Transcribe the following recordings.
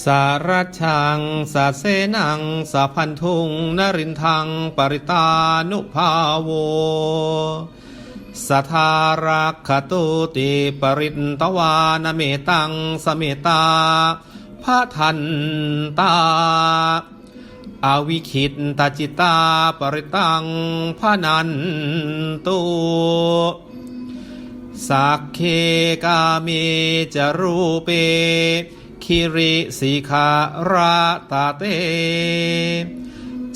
สารชังสาเสนังสาพันธุงนรินทัง ปริตานุภาโวสัทธารักขตุติปริตตวานเมตังสเมตาพระทันตาอาวิคิดตาจิตาปริตังพระนันตุสักเคกาเมจรูเป คิริสิขาราตาเต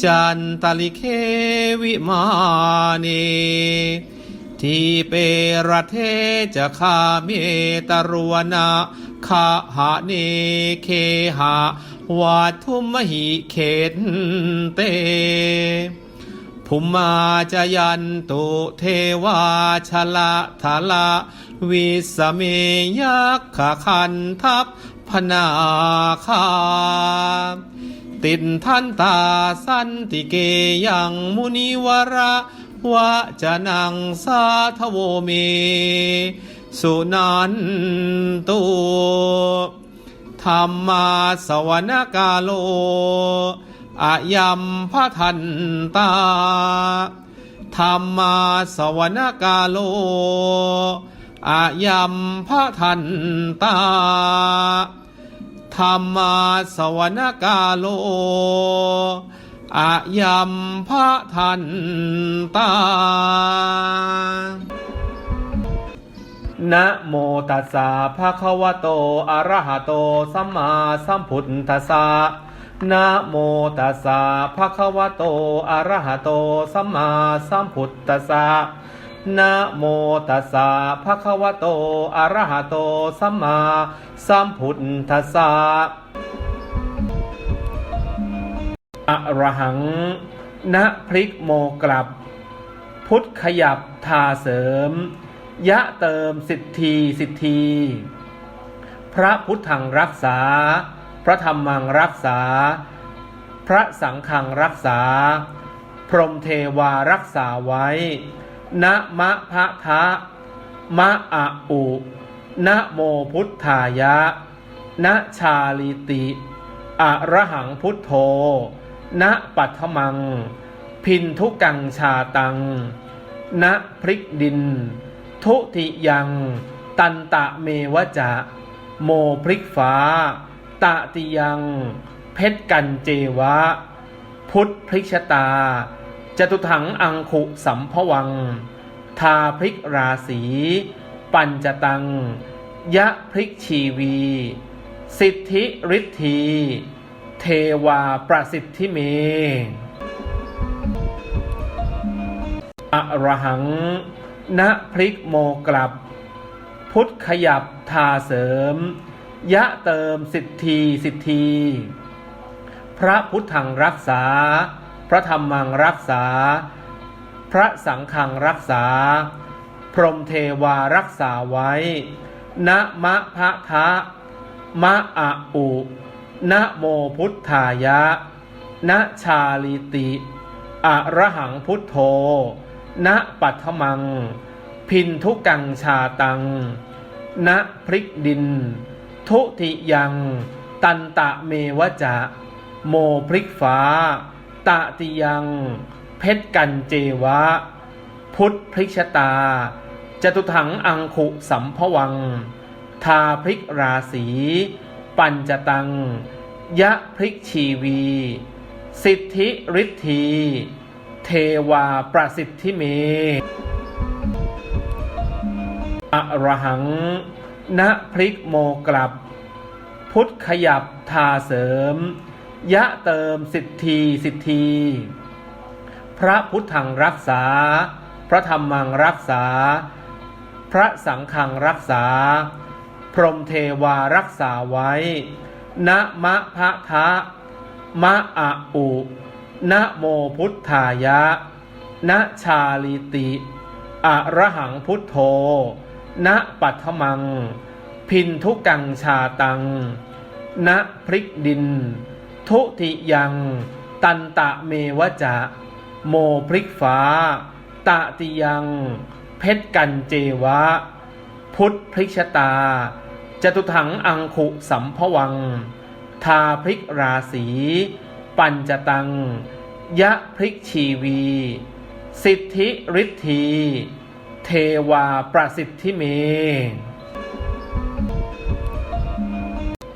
จันตลิเควิมานีทีเปรเทจะคาเมตรวนาคาหาเนเคหาวัทุมหิเขตเต ภูมิมาจยันตุเทวาชละทาละวิสเมยักขคันทัพพนาคาตินทันตาสันติเกยังมุนิวระวะจะนังสาทโวเม สุนันตุธรรมาสวนกาโล อายัมพระทันตาธรรมาสวนกาโลอายัมพระทันตาธรรมาสวนกาโลอายัมพระทันตา นะโมตัสสะภะคะวะโต อะระหะโต สัมมาสัมพุทธัสสะ นะโมตัสสะภะคะวะโต อะระหะโต สัมมาสัมพุทธัสสะนะโมตัสสะภะคะวะโต อะระหะโต สัมมาสัมพุทธัสสะอะระหังณพลิกโมกลับ พุทธขยับทาเสริม ยะเติมสิทธีสิทธี พระพุทธังรักษา พระธรรมังรักษา พระสังฆังรักษา พรหมเทวารักษาไว้นะมะพะทะมะอะอุนะโมพุทธายะนะชาลิติอะระหังพุทโธนะปัทมัง พินทุกังชาตังณพริกดิน ทุติยัง ตันตะเมวจะ โมพริกฟ้า ตะติยัง เพชรกันเจวะ พุทธพริกชตา จตุถังอังคุสัมภวัง ทาพริกราศี ปัญจตัง ยะพริกชีวี สิทธิฤทธีเทวาประสิทธิเมอะระหัง ณพริกโมกลับ พุทธขยับทาเสริม ยะเติมสิทธีสิทธีพระพุทธังรักษา พระธรรมังรักษา พระสังฆังรักษา พรหมเทวารักษาไว้ นะมะพะทะมะอะอุนะโมพุทธายะ นะชาลิติอะระหังพุทโธ นะปัทมัง พินทุกังชาตังณพริกดิน ทุติยังตันตะเมวจะ โมพริกฟ้า ตะติยัง เพชรกันเจวะ พุทธพริกชะตา จตุถังอังคุสัมภวัง ทาพริกราศี ปัญจตัง ยะพริกชีวี สิทธิฤทธี เทวาประสิทธิเมอะระหัง ณพริกโมกลับ พุทธขยับทาเสริม ยะเติมสิทธีสิทธีพระพุทธังรักษา พระธรรมังรักษา พระสังฆังรักษา พรหมเทวารักษาไว้ นะมะพะทะมะอะอุนะโมพุทธายะนะชาลิติอะระหังพุทโธ นะปัทมัง พินทุกังชาตัง ณพริกดิน ทุติยัง ตันตะเมวจะ โมพริกฟ้า ตะติยัง เพชรกันเจวะ พุทธพริกชะตา จตุถังอังคุสัมภวังททาพริกราศี ปัญจตัง ยะพริกชีวี สิทธิฤทธี เทวาประสิทธิเม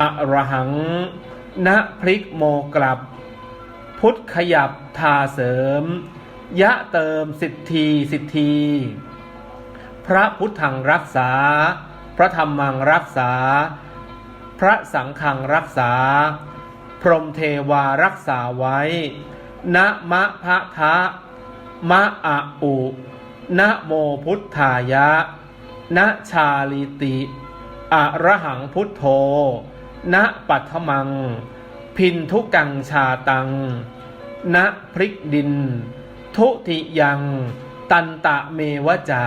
อรหังณพริกโมกลับ พุทธขยับทาเสริม ยะเติมสิทธีสิทธีพระพุทธังรักษา พระธรรมังรักษา พระสังฆังรักษา พรหมเทวารักษาไว้ นะมะพะทะมะอะอุ นะโมพุทธายะนะชาลิติอะระหังพุทโธนะปัทมัง พินทุกังชาตัง นะพริกดิน ทุติยัง ตันตะเมวะจะ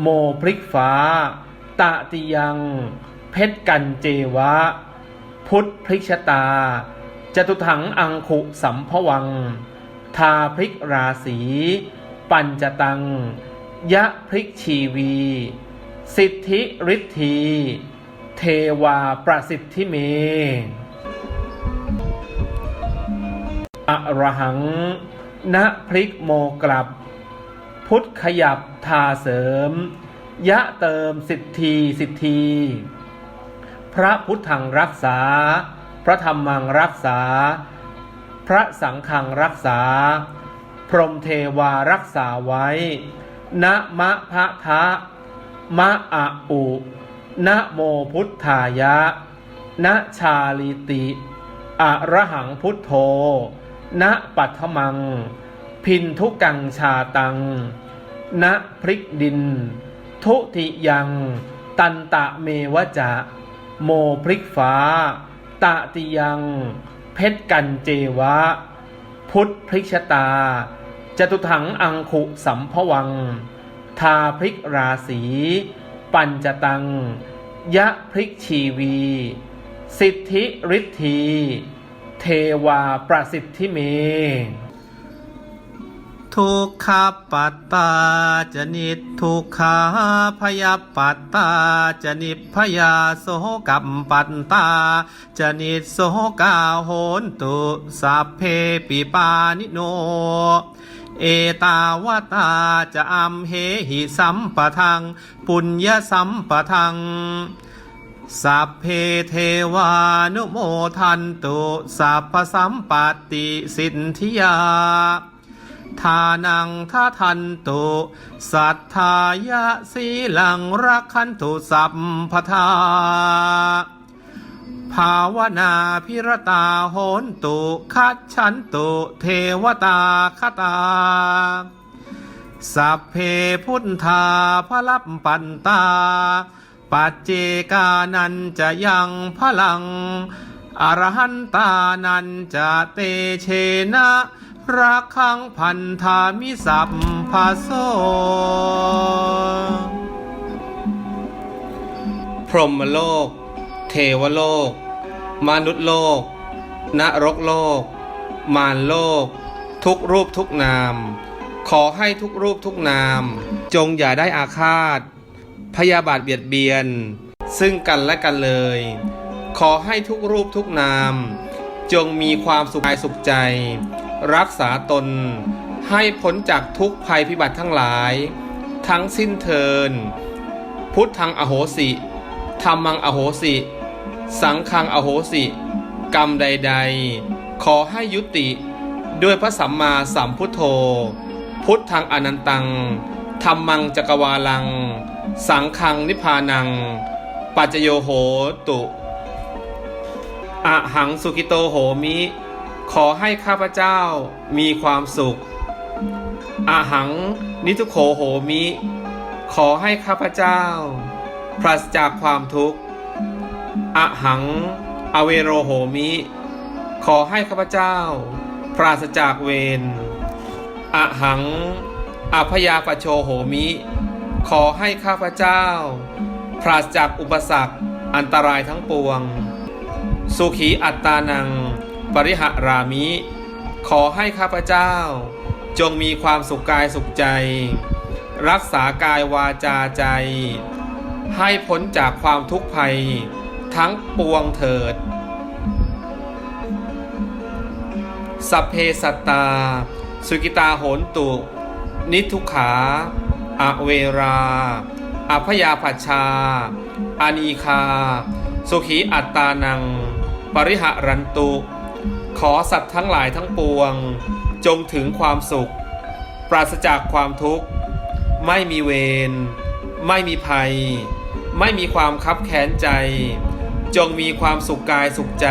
โมพริกฟ้า ตะติยัง เพชรกันเจวะ พุทธพริกชะตา จตุถังอังคุสัมภวัง ทาพริกราศี ปัญจตัง ยะพริกชีวี สิทธิฤทธี เทวาประสิทธิเมอรหัง ณพริกโมกลับ พุทธขยับทาเสริม ยะเติมสิทธีสิทธี พระพุทธังรักษา พระธรรมังรักษา พระสังฆังรักษา พรหมเทวารักษาไว้ นะมะพะทะมะอะอุนะโมพุทธายะนะชาลิติอะระหังพุทโธนะปัทมัง พินทุกังชาตัง นะพริกดิน ทุติยัง ตันตะเมวจะ โมพริกฟ้า ตะติยัง เพชรกันเจวะ พุทธพริกชะตา จตุถังอังคุสัมภวัง ทาพริกราศี ปัญจตัง ยะพริกชีวี สิทธิฤทธีเทวาประสิทธิเม ทุกขปัตตาจนิตทุกขาพยาปัตตาจนิพยาโสกัมปัตตาจนิตโสกาโหนตุสัพเพปิปานิโน เอตาวตาจะอัมเหหิสัมปทัง ปุญญสัมปทัง สัพเพเทวานุโมทันตุสัพพสัมปติสิทธิยาทานังทาทันตุ สัทธายะสีลังรักขันตุสัพพทา ภาวนาพิรตาโหนตุคัดฉันตุเทวตาคตา สัพเพพุทธาพลับปันตา ปัจเจกานันจะยังพลัง อรหันตานันจะเตเชนะรักขังพันธามิสัพพะโซพรหมโลก วโลก มนุษย์โลก นรกโลก มารโลก ทุกรูปทุกนาม ขอให้ทุกรูปทุกนาม จงอย่าได้อาฆาต พยาบาทเบียดเบียน ซึ่งกันและกันเลย ขอให้ทุกรูปทุกนาม จงมีความสุขกายสุขใจ รักษาตน ให้พ้นจากทุกภัยพิบัติทั้งหลาย ทั้งสิ้นเทิน พุทธังอโหสิธรรมังอโหสิ สังฆังอโหสิ กรรมใด ๆ ขอให้ยุติด้วยพระสัมมาสัมพุทโธ พุทธังอนันตังธรรมังจักรวาลัง สังฆังนิพพานัง ปัจโยโหตุอะหังสุกิโตโหมิ ขอให้ข้าพเจ้ามีความสุขอาหังนิทุโขโหมิ ขอให้ข้าพเจ้า ปราศจากความทุกข์ อะหัง อเวโรโหมิ ขอให้ข้าพเจ้า ปราศจากเวรอะหังอพยาปโชโหมิ ขอให้ข้าพเจ้า ปราศจากอุปสรรคอันตรายทั้งปวง สุขีอัตตานัง ปริหะรามิ ขอให้ข้าพเจ้า จงมีความสุขกายสุขใจ รักษากายวาจาใจ ให้พ้นจากความทุกข์ภัย ทั้งปวงเถิด สัพเพสัตตา สุกิตาโหนตุ นิทุขาอเวราอพยาปัชชา อานีคา สุขีอัตตานัง ปริหะรันตุ ขอสัตว์ทั้งหลายทั้งปวง จงถึงความสุข ปราศจากความทุกข์ ไม่มีเวร ไม่มีภัย ไม่มีความคับแค้นใจ จงมีความสุขกายสุขใจ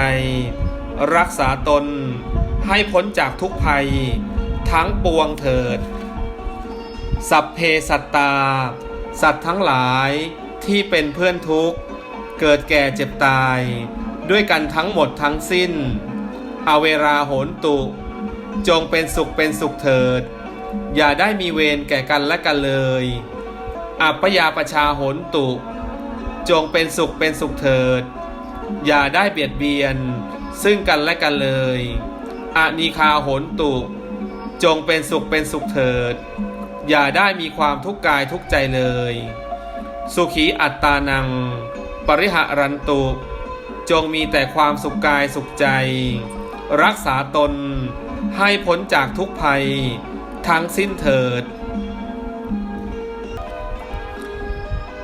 รักษาตนให้พ้นจากทุกภัย ทั้งปวงเถิด สัพเพสัตตา สัตว์ทั้งหลายที่เป็นเพื่อนทุกข์ เกิดแก่เจ็บตาย ด้วยกันทั้งหมดทั้งสิ้น อเวราโหนตุ จงเป็นสุขเป็นสุขเถิด อย่าได้มีเวรแก่กันและกันเลย อัปยาประชาโหนตุ จงเป็นสุขเป็นสุขเถิด อย่าได้เบียดเบียน ซึ่งกันและกันเลยอานิคาโหนตุ จงเป็นสุขเป็นสุขเถิด อย่าได้มีความทุกข์กายทุกใจเลย สุขีอัตตานัง ปริหะรันตุ จงมีแต่ความสุขกายสุขใจ รักษาตนให้พ้นจากทุกภัย ทั้งสิ้นเถิด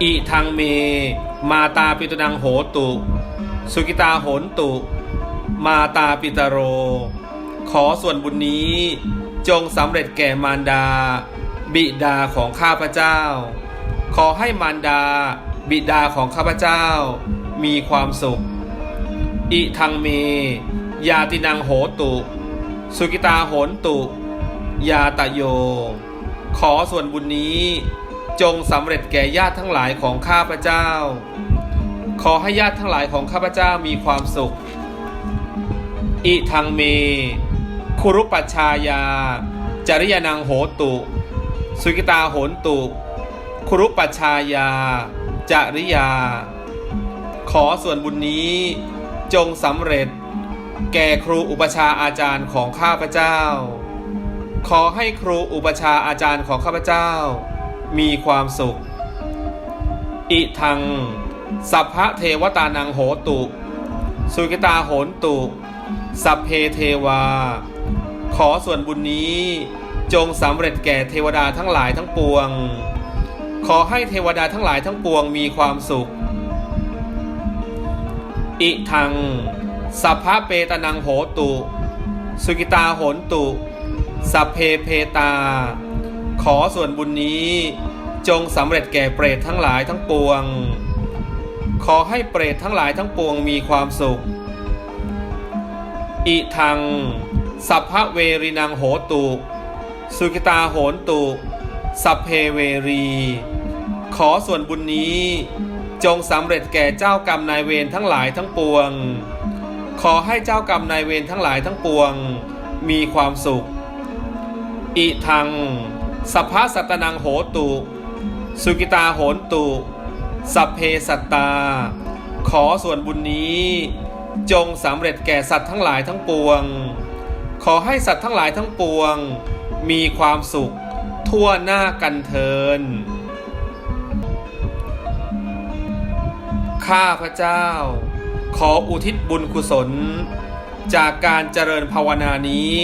อิทังเม มาตาปิตุนังโหตุ สุกิตาโหนตุ มาตาปิตโร ขอส่วนบุญนี้จงสำเร็จแก่มารดา บิดาของข้าพเจ้า ขอให้มารดา บิดาของข้าพเจ้า มีความสุข อิทังเม ยาตินังโหตุ สุกิตาโหนตุ ยาตะโย ขอส่วนบุญนี้ จงสำเร็จแก่ญาติทั้งหลายของข้าพเจ้า ขอให้ญาติทั้งหลายของข้าพเจ้ามีความสุข อิทังเม คุรุปัชายา จริยานังโหตุ สุกิตาโหนตุ คุรุปัชายา จริยา ขอส่วนบุญนี้จงสำเร็จ แก่ครูอุปชาอาจารย์ของข้าพเจ้า ขอให้ครูอุปชาอาจารย์ของข้าพเจ้า มีความสุข อิทัง สัพพะเทวตานังโหตุ สุกิตาโหนตุ สัพเพเทวา ขอส่วนบุญนี้จงสำเร็จแก่เทวดาทั้งหลายทั้งปวง ขอให้เทวดาทั้งหลายทั้งปวงมีความสุข อิทัง สัพพะเปตนังโหตุ สุกิตาโหนตุ สัพเพเพตา ขอส่วนบุญนี้จงสำเร็จแก่เปรตทั้งหลายทั้งปวง ขอให้เปรตทั้งหลายทั้งปวงมีความสุข อิทัง สัพพะเวรินังโหตุ สุกิตาโหนตุ สัพเพเวรี ขอส่วนบุญนี้จงสำเร็จแก่เจ้ากรรมนายเวรทั้งหลายทั้งปวง ขอให้เจ้ากรรมนายเวรทั้งหลายทั้งปวง มีความสุข อิทัง สัพพะสัตนังโหตุ สุกิตาโหนตุ สัพเพสัตตา ขอส่วนบุญนี้ จงสำเร็จแก่สัตว์ทั้งหลายทั้งปวง ขอให้สัตว์ทั้งหลายทั้งปวง มีความสุข ทั่วหน้ากันเทิน ข้าพระเจ้า ขออุทิศบุญกุศล จากการเจริญภาวนานี้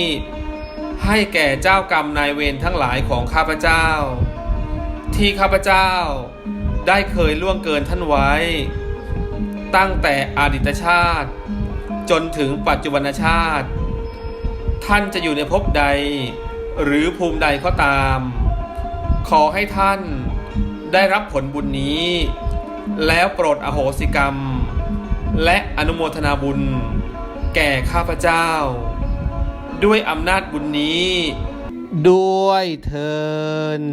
ให้แก่เจ้ากรรมนายเวรทั้งหลายของข้าพเจ้า ที่ข้าพเจ้าได้เคยล่วงเกินท่านไว้ ตั้งแต่อดีตชาติ จนถึงปัจจุบันชาติ ท่านจะอยู่ในภพใด หรือภูมิใดก็ตาม ขอให้ท่านได้รับผลบุญนี้ แล้วโปรดอโหสิกรรม และอนุโมทนาบุญ แก่ข้าพเจ้า ด้วยอำนาจบุญนี้ ด้วยเทิน